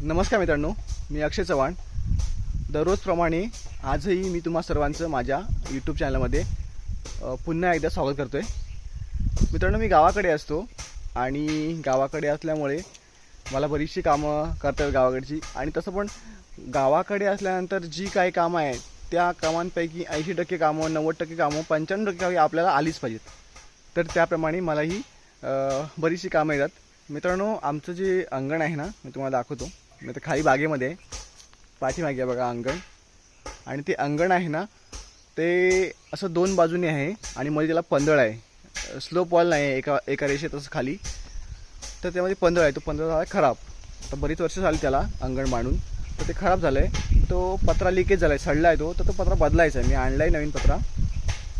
नमस्कार मित्रांनो मी अक्षय चव्हाण. दररोजप्रमाणे आजही मी तुम्हा सर्वांचं माझ्या यूट्यूब चॅनलमध्ये पुन्हा एकदा स्वागत करतो आहे मित्रांनो मी गावाकडे असतो आणि गावाकडे असल्यामुळे मला बरीचशी कामं करता गावाकडची. आणि तसं पण गावाकडे असल्यानंतर जी काही कामं आहेत त्या कामांपैकी ऐंशी टक्के कामं नव्वद टक्के कामं पंच्याण्णव टक्के कामं आपल्याला आलीच पाहिजेत. तर त्याप्रमाणे मलाही बरीचशी कामं येतात. मित्रांनो आमचं जे अंगण आहे ना मी तुम्हाला दाखवतो. मी तर खाली बागेमध्ये पाठीमागे आहे बघा अंगण. आणि ते अंगण आहे ना ते असं दोन बाजूने आहे आणि मध्ये त्याला पंदळ आहे. स्लोप वॉल नाही आहे एका एका रेषेत असं खाली. तर त्यामध्ये पंदळ आहे. तो पंदळ झाला खराब. तर बरीच वर्ष झाली त्याला अंगण बांधून. तर ते खराब झालं आहे तो पत्रा लिकेज झाला आहे सडला आहे तो. तर तो पत्रा बदलायचा आहे. मी आणला आहे नवीन पत्रा.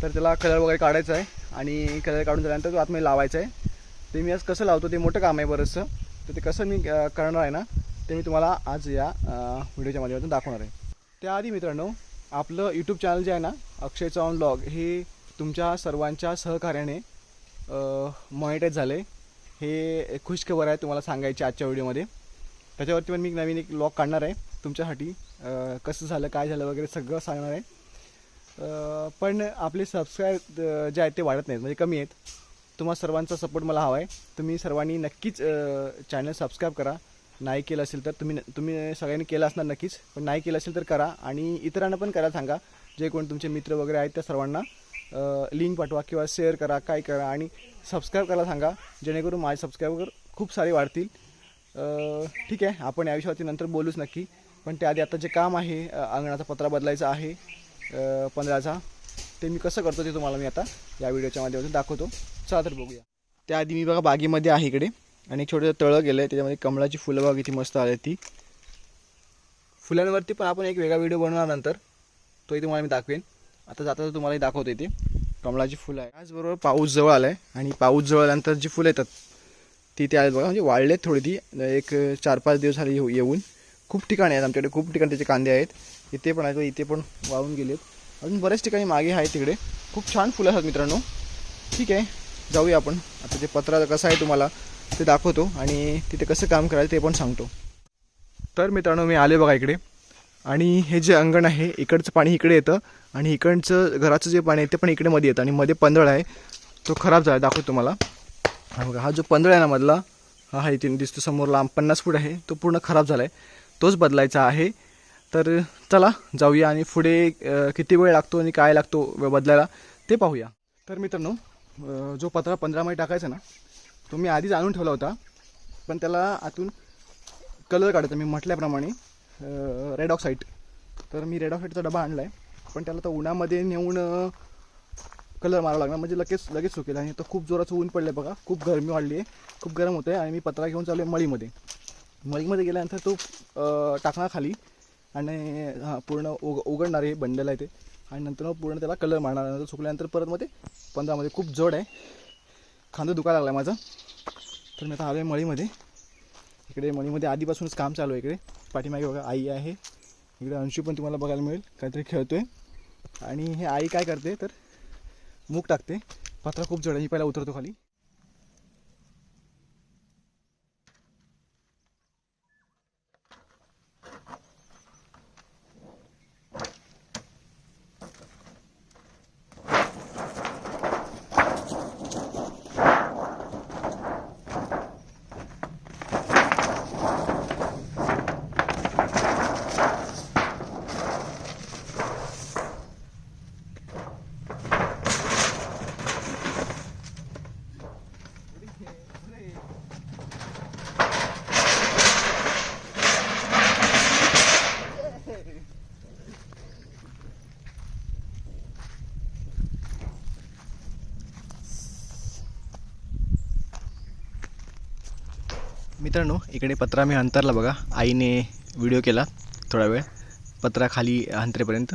तर त्याला कलर वगैरे काढायचा आहे. आणि कलर काढून झाल्यानंतर तो आतमध्ये लावायचा आहे. ते मी आज कसं लावतो ते मोठं काम आहे बरंचसं. तर ते कसं मी करणार आहे ना ते मी तुम्हाला आज या व्हिडिओच्या माध्यमातून दाखवणार आहे. त्याआधी मित्रांनो आपलं यूट्यूब चॅनल जे आहे ना अक्षय चव्हाण ब्लॉग हे तुमच्या सर्वांच्या सहकार्याने मॉनिटाईज झाले. हे खुश खबर आहे तुम्हाला सांगायची आजच्या व्हिडिओमध्ये. त्याच्यावरती पण मी नवीन एक ब्लॉग काढणार आहे. तुमच्यासाठी कसं झालं काय झालं वगैरे सगळं सांगणार आहे. पण आपले सबस्क्राईब जे आहेत ते वाढत नाहीत म्हणजे कमी आहेत. तुम्हा सर्वांचा सपोर्ट मला हवा आहे. तुम्ही सर्वांनी नक्कीच चॅनल सबस्क्राईब करा. नाही केलं असेल तर तुम्ही तुम्ही सगळ्यांनी केलं असणार नक्कीच पण नाही केलं असेल तर करा आणि इतरांना पण करा सांगा. जे कोण तुमचे मित्र वगैरे आहेत त्या सर्वांना लिंक पाठवा किंवा शेअर करा काय करा आणि सबस्क्राईब करायला सांगा जेणेकरून माझे सबस्क्रायबर खूप सारे वाढतील. ठीक आहे आपण या विषयावरती नंतर बोलूच नक्की. पण त्याआधी आता जे काम आहे अंगणाचा पत्रा बदलायचा आहे पंधराचा ते मी कसं करतो ते तुम्हाला मी आता या व्हिडिओच्या माध्यमातून दाखवतो. चला तर बघूया. त्याआधी मी बघा बागेमध्ये आहे इकडे. आणि एक छोटं तळं गेलं आहे त्याच्यामध्ये कमळाची फुलं इथे मस्त आली ती. फुलांवरती पण आपण एक वेगळा व्हिडिओ बनवणार नंतर. तोही तुम्हाला मी दाखवेन. आता जाता जाता तुम्हालाही दाखवतो इथे कमळाची फुलं आहे त्याचबरोबर पाऊस जवळ आला आहे आणि पाऊस जवळ आल्यानंतर जी फुलं येतात ती ते आहेत बघा. म्हणजे वाढलेत थोडी ती. एक चार पाच दिवस झाले येऊ- येऊन. खूप ठिकाणी आहेत आमच्याकडे. खूप ठिकाणी त्याचे कांदे आहेत. इथे पण आहेत इथे पण वाळून गेलेत. अजून बऱ्याच ठिकाणी मागे आहेत तिकडे. खूप छान फुलं असतात मित्रांनो. ठीक आहे. जाऊया आपण. आता ते पत्रा कसं आहे तुम्हाला ते दाखवतो आणि तिथे कसं काम करायचं ते पण सांगतो. तर मित्रांनो मी आले बघा इकडे. आणि हे जे अंगण आहे इकडचं पाणी इकडे येतं आणि इकडचं घराचं जे पाणी आहे ते पण इकडे मध्ये येतं आणि मध्ये पंधळ आहे. तो खराब झाला दाखवतो तुम्हाला. हा बघा हा जो पंधळ आहे ना मधला हा आहे इथे दिसतो समोर लांब पन्नास फूट आहे. तो पूर्ण खराब झाला आहे तोच बदलायचा आहे. तर चला जाऊया आणि पुढे किती वेळ लागतो आणि काय लागतो बदलायला ते पाहूया. तर मित्रांनो जो पत्रा पंधरामध्ये टाकायचा ना तो मी आधीच आणून ठेवला होता. पण त्याला आतून कलर काढायचा. मी म्हटल्याप्रमाणे रेड ऑक्साईड तर मी रेड ऑक्साईडचा डबा आणला आहे पण त्याला तर उन्हामध्ये नेऊन कलर मारावा लागणार. म्हणजे लगेच लगेच सुकेल. आणि तो खूप जोराचं ऊन पडलं आहे बघा. खूप गरमी वाढली आहे. खूप गरम होतं आहे आणि मी पत्रा घेऊन चालू आहे मळीमध्ये. मळीमध्ये गेल्यानंतर तो टाकणार खाली आणि हां पूर्ण उग उघडणार आहे बंडल आहे ते. आणि नंतर मग पूर्ण त्याला कलर मारणार. नंतर सुकल्यानंतर परत मध्ये पंधरामध्ये खूप जड आहे. खांदा दुखायला लागला माझं. माझा तर मी आता आलो आहे मळीमध्ये. इकडे मळीमध्ये आधीपासूनच काम चालू आहे इकडे. पाठीमागे बघा आई आहे. इकडे अंशू पण तुम्हाला बघायला मिळेल. काहीतरी खेळतोय. आणि हे आई काय करते तर मूग टाकते. पत्रा खूप जड आहे मी पहिला उतरतो खाली. मित्रांनो इकडे पत्रा मी अंतरला बघा. आईने व्हिडिओ केला थोडा वेळ. पत्रा खाली अंतरेपर्यंत.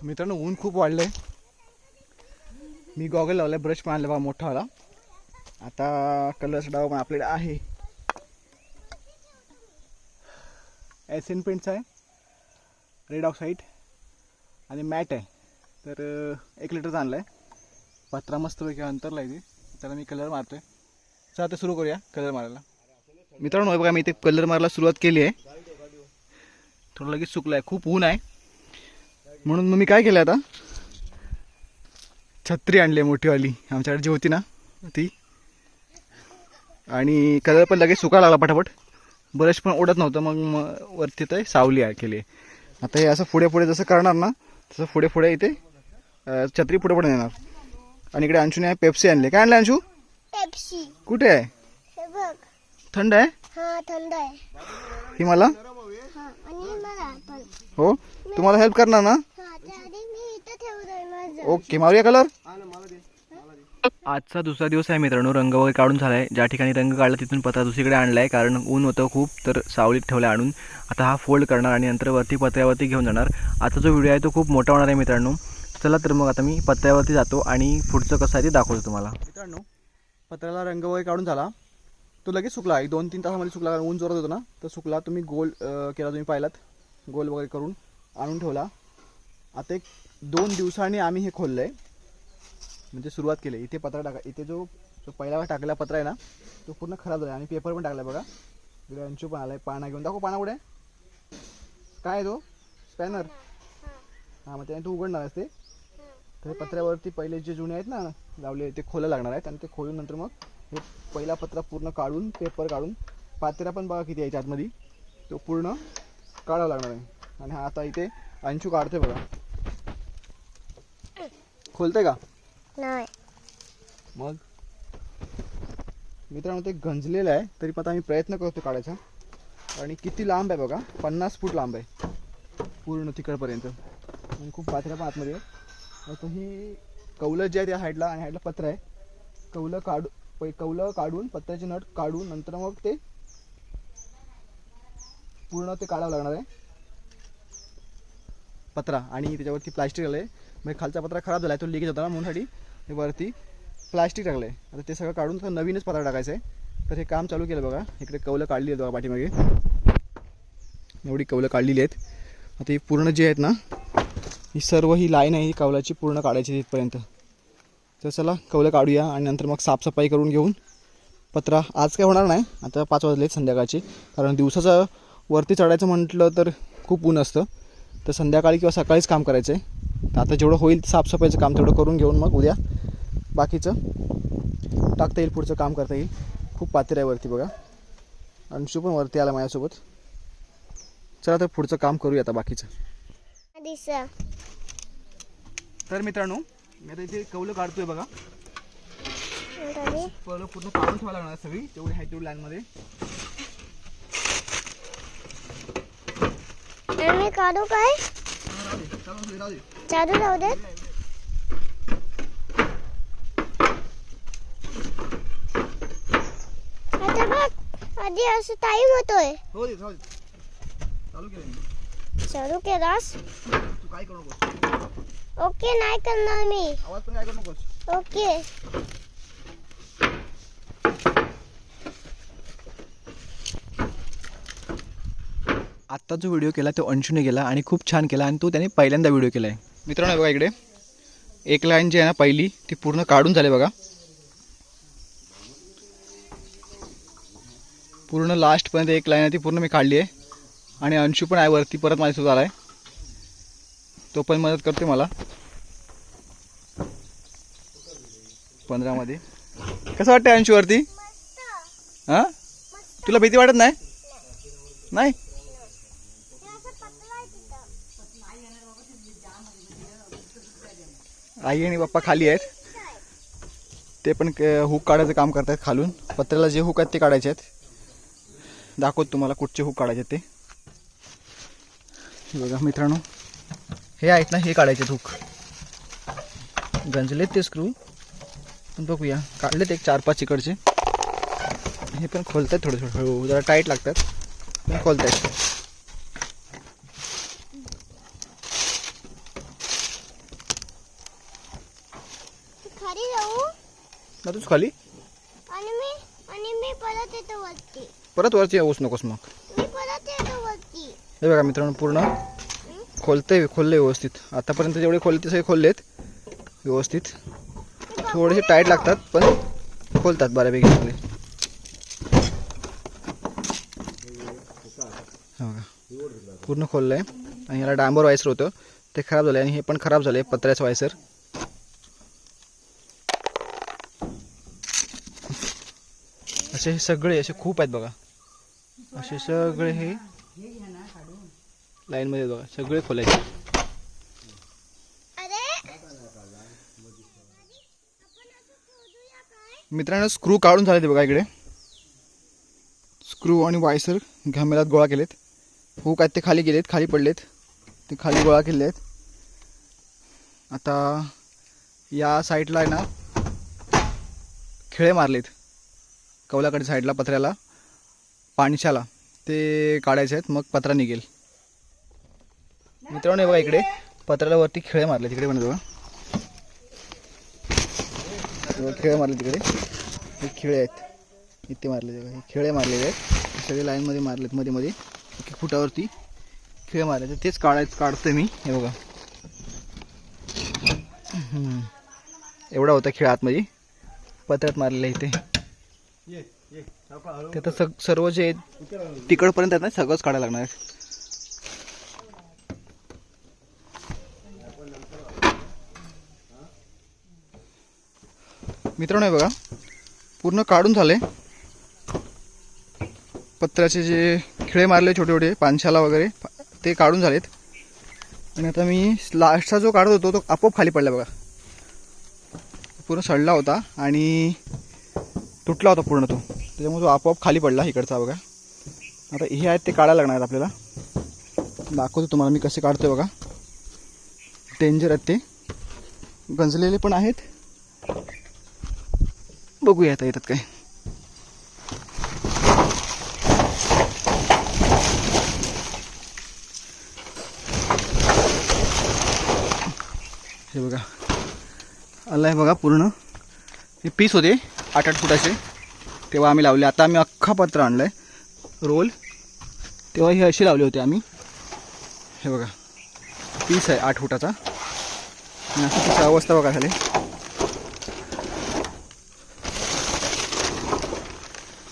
मित्रांनो ऊन खूप वाढलं आहे मी गॉगल लावला ब्रश पण बा बघा मोठावाला. आता कलरचा डाव पण आपल्याकडे आहे. एन पेंटचा आहे रेड ऑक्साईड आणि मॅट आहे. तर एक लिटरचा आणला आहे पत्रा मस्तपैकी अंतरला आहे ते. त्याला मी कलर मारतो आहे चला आता सुरू करूया कलर मारायला. मित्रांनो बघा मी इथे कलर मारायला सुरुवात केली आहे. थोडं लगेच सुकलं आहे खूप ऊन आहे. म्हणून मग मी काय केलं आता? छत्री आणली आहे मोठीवाली. आमच्याकडे जी होती ना ती. आणि कलर पण लगेच सुकायला लागला पटापट. ब्रश पण ओढत नव्हतं मग वरती ते सावली आहे केली आहे आता हे असं पुढे पुढे जसं करणार ना तसं पुढे पुढे इथे छत्री पुढे पुढे नेणार. आणि इकडे अंशूने पेप्सी आणली. काय आणलं अंशू? पेप्सी. कुठे आहे? हे बघ. थंड आहे? हा थंड आहे. ही मला हा आणि मला पण. हो? तुम्हाला हेल्प करणार ना? हा त्याआधी मी इथं ठेवलंय माझं. ओके मारूया कलर आजचा दुसरा दिवस आहे मित्रांनो. रंग वगैरे काढून झालाय. ज्या ठिकाणी रंग काढला तिथून पत्रा दुसरीकडे आणलाय. कारण ऊन होतं खूप तर सावलीत ठेवला आणून. आता हा फोल्ड करणार आणि नंतर वरती पत्र्यावरती घेऊन जाणार. आता जो व्हिडिओ आहे तो खूप मोठा होणार आहे मित्रांनो. चला तर मग आता मी पत्र्यावरती जातो आणि पुढचं कसं आहे ते दाखवतो तुम्हाला. मित्रांनो पत्र्याला रंग वगैरे काढून झाला. तो लगेच सुकला. एक दोन तीन तासामध्ये सुकला. कारण ऊन जोरात होतो ना. तर सुकला. तुम्ही गोल केला तुम्ही पाहिलात. गोल वगैरे करून आणून ठेवला. आता एक दोन दिवसांनी आम्ही हे खोललं आहे म्हणजे सुरुवात केली. इथे पत्रा टाका. इथे जो जो पहिला टाकलेला पत्रा आहे ना तो पूर्ण खराब झाला. आणि पेपर पण टाकला बघा. इकडे अंशू पण आलाय. पाना घेऊन. दाखव पाना कुठे आहे? काय आहे तो? स्पॅनर हां मग त्याने तू उघडणार आहेस ते. तर पत्र्यावरती पहिले जे जुने आहेत ना लावले ते खोलं लागणार आहेत. आणि ते खोलून नंतर मग हे पहिला पत्रा पूर्ण काढून पेपर काढून पात्र्या पण बघा किती यायच्या आतमध्ये तो पूर्ण काढावा लागणार आहे. आणि हा आता इथे अंशू काढतोय बघा. खोलतंय का? नाही. मग? मित्रांनो ते गंजलेलं आहे तरी पण आता आम्ही प्रयत्न करतो काढायचा. आणि किती लांब आहे बघा पन्नास फूट लांब आहे. पूर्ण तिकडपर्यंत. आणि खूप पात्र्या पण आतमध्ये आहे आता ही कौलं जे आहे त्या हाईडला आणि हाईडला पत्र आहे. कौलं काढू पै कौलं काढून पत्र्याचे नट काढून नंतर मग ते पूर्ण ते काढावं लागणार आहे. पत्रा. आणि त्याच्यावरती प्लास्टिक आलं आहे म्हणजे खालचा पत्रा खराब झाला आहे तो लिकेज होता ना म्हणूनसाठी हे वरती प्लास्टिक टाकलं आहे आता ते सगळं काढून तर नवीनच पत्रा टाकायचं आहे. तर हे काम चालू केलं बघा. इकडे कौलं काढली आहेत बघा पाठीमागे. एवढी कौलं काढलेली आहेत. आता ही पूर्ण जी आहेत ना ही सर्व ही लाईन आहे ही कौलाची पूर्ण काढायची तिथपर्यंत तर चला कौलं काढूया आणि नंतर मग साफसफाई करून घेऊन पत्रा आज काय होणार नाही. आता पाच वाजलेत संध्याकाळचे. कारण दिवसाचं वरती चढायचं म्हटलं तर खूप ऊन असतं. तर संध्याकाळी किंवा सकाळीच काम करायचं आहे तर आता जेवढं होईल साफसफाईचं काम तेवढं करून घेऊन मग उद्या बाकीचं टाकता येईल पुढचं काम करता येईल. खूप पात्र आहे वरती बघा. अंशू पण वरती आला माझ्यासोबत. चला तर पुढचं काम करूया आता बाकीचं. तर मित्रांनो मी आता इथे कौलं काढतोय बघा. कौलं पूर्ण काढून ठेवायला लागणार सगळी. तेवढी आहे तेवढी मी काढू काय? चालू राहू दे. आता बघ आधी असं टाइम होतोय. हो दे चालू केलास? ओके नाही करणार मी. ओके. आत्ता जो व्हिडिओ केला तो अंशूने केला आणि खूप छान केला आणि तो त्याने पहिल्यांदा व्हिडिओ केला आहे मित्रांनो बघा इकडे. एक लाईन जी आहे ना पहिली ती पूर्ण काढून झाली बघा. पूर्ण लास्टपर्यंत एक लाईन आहे ती पूर्ण मी काढली आहे. आणि अंशू पण आहे वरती परत माझ्यासोबत आला आहे तो पण मदत करते मला. पंधरामध्ये. कसं वाटतं अंशू वरती? हां? तुला भीती वाटत नाही. नाही? आई आणि पप्पा खाली आहेत. ते पण हुक काढायचं काम करतात खालून. पत्र्याला जे हुक आहेत ते काढायचे आहेत. दाखवत तुम्हाला कुठचे हुक काढायचे ते. बघा मित्रांनो हे आहेत ना हे काढायचे हुक. गंजलेत ते स्क्रू पण बघूया काढलेत एक चार पाच इकडचे. हे पण खोलतात थोडं थोडं हो जरा टाईट लागतात. पण खोलत आहेत जाऊ ना तूच खाली? आणि मी आणि मी परत येतो वरती. परत वरती येऊच नकोस मग. मी परत येतो वरती. हे बघा मित्रांनो पूर्ण खोलते खोलले व्यवस्थित. आतापर्यंत जेवढे खोलले ते सगळे खोललेत. व्यवस्थित. थोडेसे टाईट लागतात पण खोलतात बऱ्यापैकी चांगले हा बघा पूर्ण खोललं आहे आणि याला डांबर वायसर होतं. ते खराब झालं आणि हे पण खराब झालं आहे पत्र्याचं वायसर. असे हे सगळे असे खूप आहेत बघा. असे सगळे हे लाईनमध्ये आहेत बघा. सगळे खोलायचे अरे! मित्रांनो स्क्रू काढून झाले ते बघा इकडे. स्क्रू आणि वायसर घामेलात गोळा केलेत. हुक आहेत ते खाली गेलेत खाली पडलेत. ते खाली गोळा केले आहेत आता या साईडला आहे ना खिळे मारलेत. कौलाकडे साईडला पत्र्याला पाणीशाला ते काढायचे आहेत मग पत्रा निघेल. मित्रांनो बघा इकडे पत्र्याला वरती खेळ मारले तिकडे पण बघा. खेळ मारले तिकडे. हे खिळे आहेत. इथे मारले हे खिळे मारलेले आहेत. सगळे लाईनमध्ये मारलेत मध्ये मध्ये. एक फुटावरती खिळे मारले. तर तेच काढायचं काढतोय मी. हे बघा. एवढा होता खेळ आतमध्ये. पत्र्यात मारलेला इथे. ते आता सग सर्व जे तिकडपर्यंत आहेत ना सगळंच काढायला लागणार आहे मित्रांनो बघा पूर्ण काढून झाले. पत्र्याचे जे खिळे मारले छोटे छोटे पानशाला वगैरे ते काढून झालेत. आणि आता मी लास्टचा जो काढत होतो तो आपोआप खाली पडला बघा. पूर्ण सडला होता आणि तुटला होता पूर्ण तो. त्याच्यामुळे तो आपोआप खाली पडला इकडचा बघा. आता हे आहेत ते काढायला लागणार आहेत आपल्याला. दाखवतो तुम्हाला मी कसे काढतो बघा. डेंजर आहेत ते. गंजलेले पण आहेत. बघूया आता येतात काय. हे बघा. आलं आहे बघा पूर्ण. हे पीस होते. आठ आठ फुटाचे. तेव्हा आम्ही लावले. आता आम्ही अख्खा पत्र आणलं आहे रोल. तेव्हा हे असे लावले होते आम्ही. हे बघा. पीस आहे आठ फुटाचा. आणि असं त्याची अवस्था बघा झाली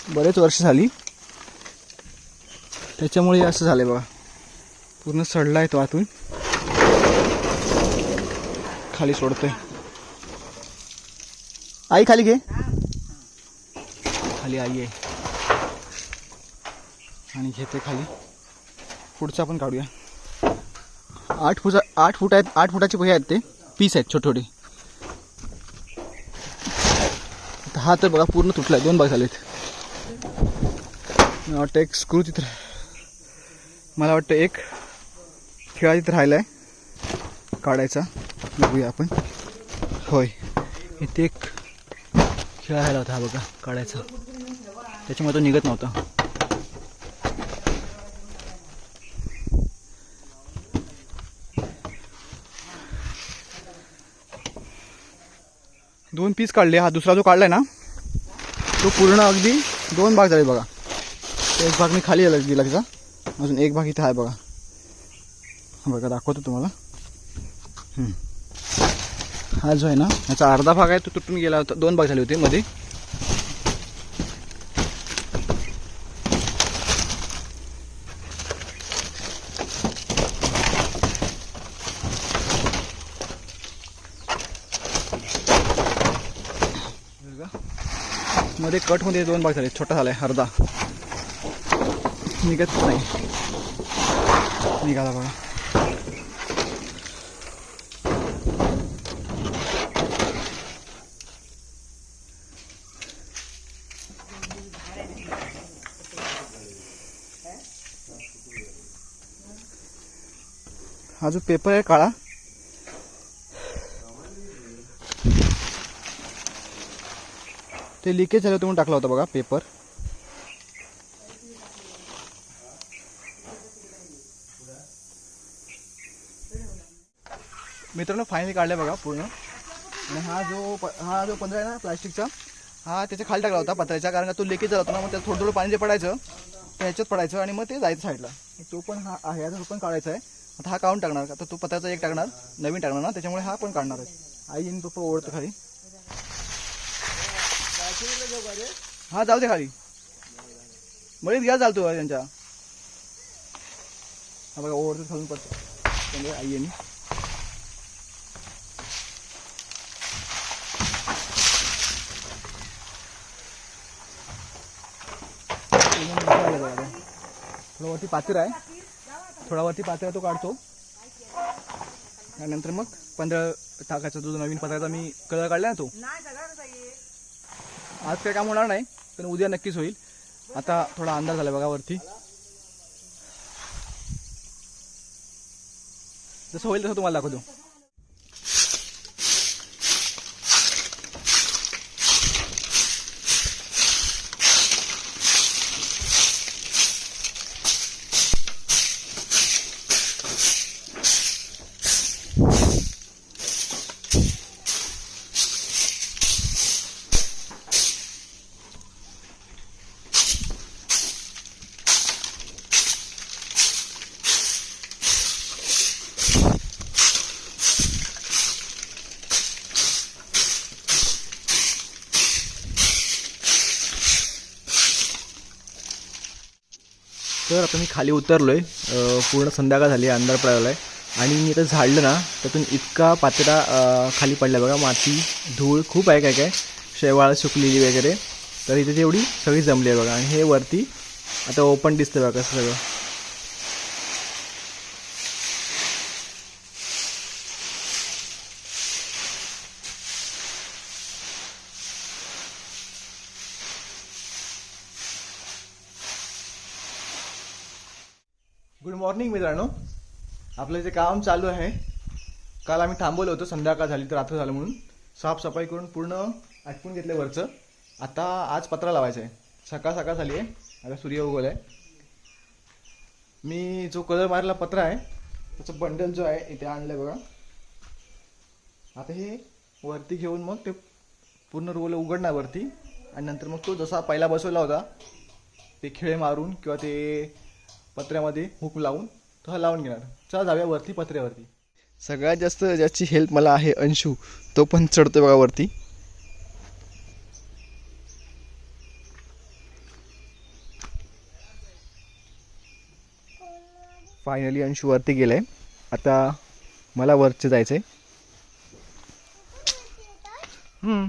बरेच वर्ष झाली. त्याच्यामुळे असं झालं बघा. पूर्ण सडला आहे तो आतून. खाली सोडतोय. आई खाली घे. खाली आई आहे. आणि घेते खाली. पुढचा पण काढूया. आठ फुटा आठ फुट आहेत आठ फुटाचे हे आहेत ते. पीस आहेत छोटे छोटे हा तर बघा पूर्ण तुटला दोन भाग झालेत. मला वाटतं एक स्क्रू तिथं मला वाटतं एक खेळा तिथं राहिला आहे काढायचा. बघूया आपण. होय. इथे एक खेळा राहिला होता हा बघा काढायचा. त्याच्यामुळे तो निघत नव्हता. दोन पीस काढले. हा दुसरा जो काढलाय ना तो पूर्ण अगदी दोन भाग झाले बघा. एक भाग मी खाली आला दिला तिचा अजून एक भाग इथे आहे बघा. बघा दाखवतो तुम्हाला. हा जो आहे ना याचा अर्धा भाग आहे तो तुटून गेला होता. दोन भाग झाले होते मध्ये मध्ये कटमध्ये दोन भाग झाले. छोटा झालाय अर्धा. निघत नाही. निघाला बघा. हा जो पेपर आहे काळा ते लिकेज झालं तुम्ही म्हणून टाकला होता बघा पेपर मित्रांनो फायनली काढलं बघा पूर्ण. आणि हा जो प- हा जो पंधरा आहे ना प्लास्टिकचा हा त्याच्याखाली टाकला होता पत्र्याच्या कारण का तो लिकेज झाला होता ना मग त्याला थोडं थोडं पाणी जे पडायचं त्याच्यात पडायचं आणि मग ते जायचं साईडला तो पण हा आहे आता तो पण काढायचा आहे. आता हा काढून टाकणार आता तो पत्र्याचा एक टाकणार नवीन टाकणार ना त्याच्यामुळे हा पण काढणार आहे. आई येईन पप्पा ओढतं खाली. हा जाऊ दे खाली. मळीत घ्या चालतो त्यांच्या. हा बघा ओव्हरचं खालून पडतो. त्यामुळे आई आणि थोडा वरती पात्र आहे. थोडा वरती पात्र आहे तो काढतो. त्यानंतर मग पंधरा टाकायचा जो नवीन पत्राचा मी कलर काढला ना तो. आज काय काम होणार नाही पण उद्या नक्कीच होईल. आता थोडा अंदाज झाला बघा वरती. जसं होईल तसं तुम्हाला दाखवतो. खाली उतरलोय. आहे पूर्ण संध्याकाळ झाली आहे, अंधार पडायला आहे आणि मी आता झाडलं ना त्यातून इतका पातळा खाली पडला बघा. माती धूळ खूप आहे काय काय. शेवाळ सुकलेली वगैरे. तर इथे तेवढी सगळी जमली आहे बघा. आणि हे वरती आता ओपन दिसतं बघा कसं सगळं. मॉर्निंग मित्रांनो. आपलं जे काम चालू आहे. काल आम्ही थांबवलं होतं. संध्याकाळ झाली तर रात्र झालं म्हणून. साफसफाई करून पूर्ण आटपून घेतलं वरचं. आता आज पत्रा लावायचा आहे. सकाळ सकाळ झाली आहे. आता सूर्य उगवला आहे मी जो कलर मारला पत्रा आहे त्याचं बंडल जो आहे इथे आणलं आहे बघा. आता हे वरती घेऊन मग ते पूर्ण रोल उघडणार वरती. आणि नंतर मग तो जसा पहिला बसवला होता ते खिळे मारून किंवा ते पत्र्यामध्ये हुक लावून तो हा लावून घेणार. चला जाऊया वरती पत्र्यावरती. सगळ्यात जास्त ज्याची हेल्प मला आहे अंशू तो पण चढतोय बघा वरती. फायनली अंशू वरती गेलाय. आता मला वरचे जायचंय हम्म.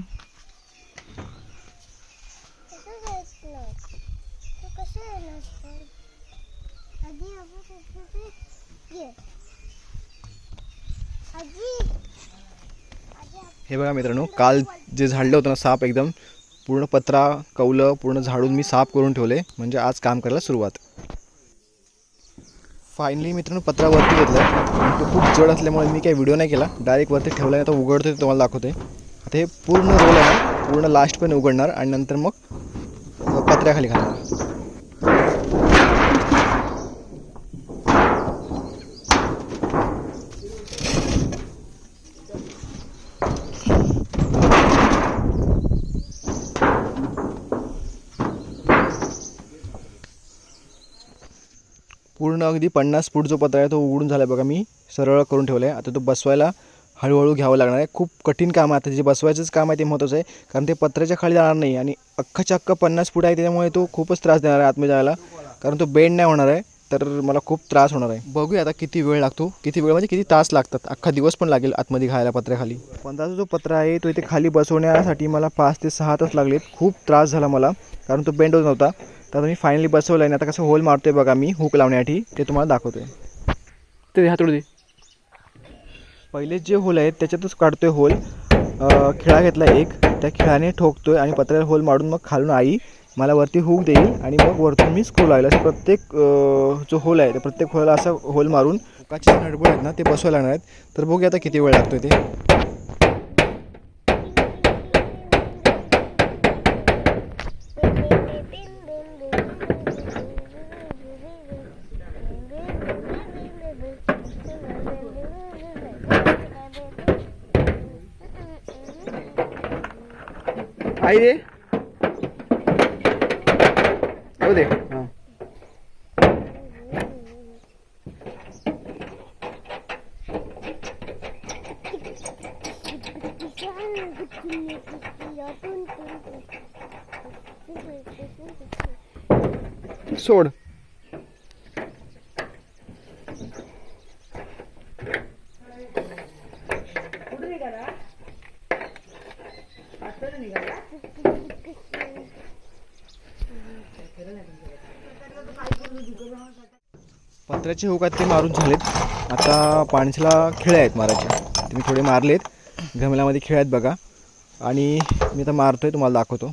कसं जायचं तू कसं येणार पण? आजी आपण कसं ये आजी आजी हे बघा मित्रांनो काल जे झाडलं होतं ना साप एकदम पूर्ण पत्रा कौलं पूर्ण झाडून मी साफ करून ठेवले म्हणजे आज काम करायला सुरुवात. फायनली मित्रांनो पत्रावरती घेतलं तो खूप जड असल्यामुळे मी काही व्हिडिओ नाही केला. डायरेक्ट वरती ठेवला आहे तर उघडतो ते तुम्हाला दाखवते आता हे पूर्ण रोल आहे पूर्ण लास्ट पण उघडणार आणि नंतर मग पत्र्याखाली घालणार. अगदी पन्नास फूट जो पत्रा आहे तो उघडून झाला बघा मी. सरळ करून ठेवला आहे आता तो बसवायला हळूहळू घ्यावं लागणार आहे. खूप कठीण काम आहे. आता जे बसवायचंच काम आहे ते महत्त्वाचं आहे. कारण ते पत्र्याच्या खाली जाणार नाही आणि अख्खाच्या अख्खा पन्नास फूट आहे त्याच्यामुळे तो खूपच त्रास देणार आहे आतमध्ये जायला. कारण तो बेंड नाही होणार आहे. तर मला खूप त्रास होणार आहे. बघूया आता किती वेळ लागतो. किती वेळ म्हणजे किती तास लागतात. अख्खा दिवस पण लागेल आतमध्ये घालायला पत्र्याखाली. पंधराचा जो पत्रा आहे तो इथे खाली बसवण्यासाठी मला पाच ते सहा तास लागलेत. खूप त्रास झाला मला. कारण तो बेंड होत नव्हता. तर आता मी फायनली बसवलं आहे आणि आता कसं होल मारतोय बघा मी हुक लावण्यासाठी ते तुम्हाला दाखवतोय. ते हातोड दे. पहिले जे होल आहेत त्याच्यातच काढतोय होल अं, खिळा घेतला एक त्या खिळाने ठोकतोय आणि पत्र्याला होल मारून मग खालून आई मला वरती हुक देईल आणि मग वरतून मी स्क्रू लावेल. असं प्रत्येक जो होल आहे त्या प्रत्येक होलला असं होल मारून. हुकाचे नटबोळ आहेत ना ते बसवायला लागणार आहेत. तर बघूया आता किती वेळ लागतोय ते आई दे हो दे हां सोड पत्र्याचे हुक आहेत ते मारून झालेत. आता पाणीसला खेळ आहेत मारायचे. ते मी थोडे मारलेत. गमल्यामध्ये खेळ आहेत बघा. आणि मी आता मारतोय तुम्हाला दाखवतो.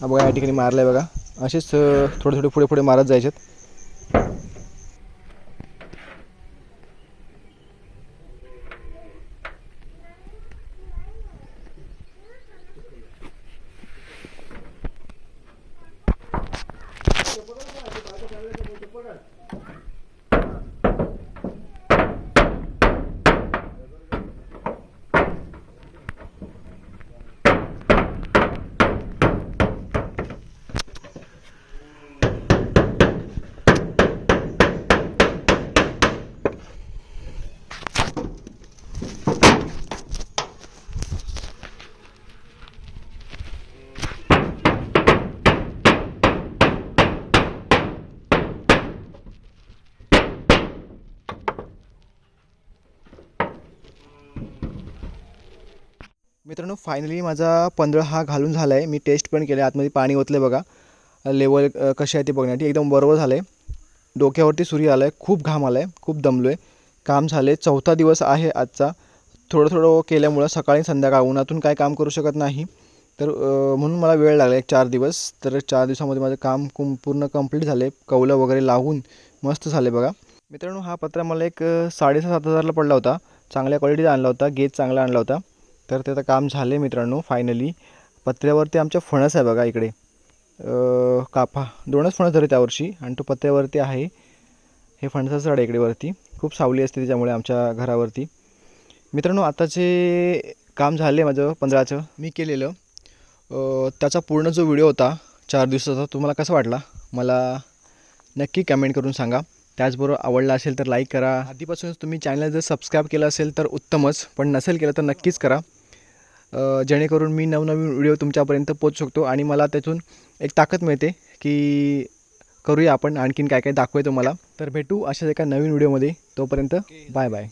हा बघा या ठिकाणी मारलं आहे बघा. असेच थोडे थोडे पुढे पुढे मारत जायचेत. फायनली माझा पंधरा हा घालून झाला आहे मी टेस्ट पण केलं आतमध्ये पाणी ओतलं बघा. लेवल कशी आहे ते बघण्यासाठी एकदम बरोबर झालं आहे डोक्यावरती सूर्य आला आहे खूप घाम आला आहे खूप दमलो आहे काम झाले चौथा दिवस आहे आजचा. थोडं थोडं केल्यामुळं सकाळी संध्याकाळ उन्हातून काय काम करू शकत नाही. तर म्हणून मला वेळ लागला एक चार दिवस. तर चार दिवसामध्ये माझं काम कुम पूर्ण कंप्लीट झाले कौलं वगैरे लावून मस्त झाले बघा. मित्रांनो हा पत्रा मला एक साडेसहा सात हजारला पडला होता. चांगल्या क्वालिटीचा आणला होता. गेज चांगला आणला होता. तर त्याचं काम झाले मित्रांनो फायनली पत्र्यावरती आमच्या फणस आहे बघा इकडे. कापा. दोनच फणस धरे त्यावर्षी आणि तो पत्र्यावरती आहे. हे फणसाचं झाड आहे इकडे वरती खूप सावली असते त्याच्यामुळे आमच्या घरावरती. मित्रांनो आताचे काम झाले माझं पंधराचं मी केलेलं त्याचा पूर्ण जो व्हिडिओ होता चार दिवसाचा तुम्हाला कसा वाटला? मला नक्की कमेंट करून सांगा. त्याचबरोबर आवडला असेल तर लाईक करा. आधीपासूनच तुम्ही चॅनल जर सबस्क्राईब केलं असेल तर उत्तमच पण नसेल केलं तर नक्कीच करा. जेणेकरून मी नवनवीन व्हिडिओ तुमच्यापर्यंत पोचू शकतो आणि मला त्यातून एक ताकद मिळते की करूया आपण आणखीन काय काय दाखवूया तुम्हाला. तर भेटू अशाच एका नवीन व्हिडिओमध्ये. तोपर्यंत बाय बाय.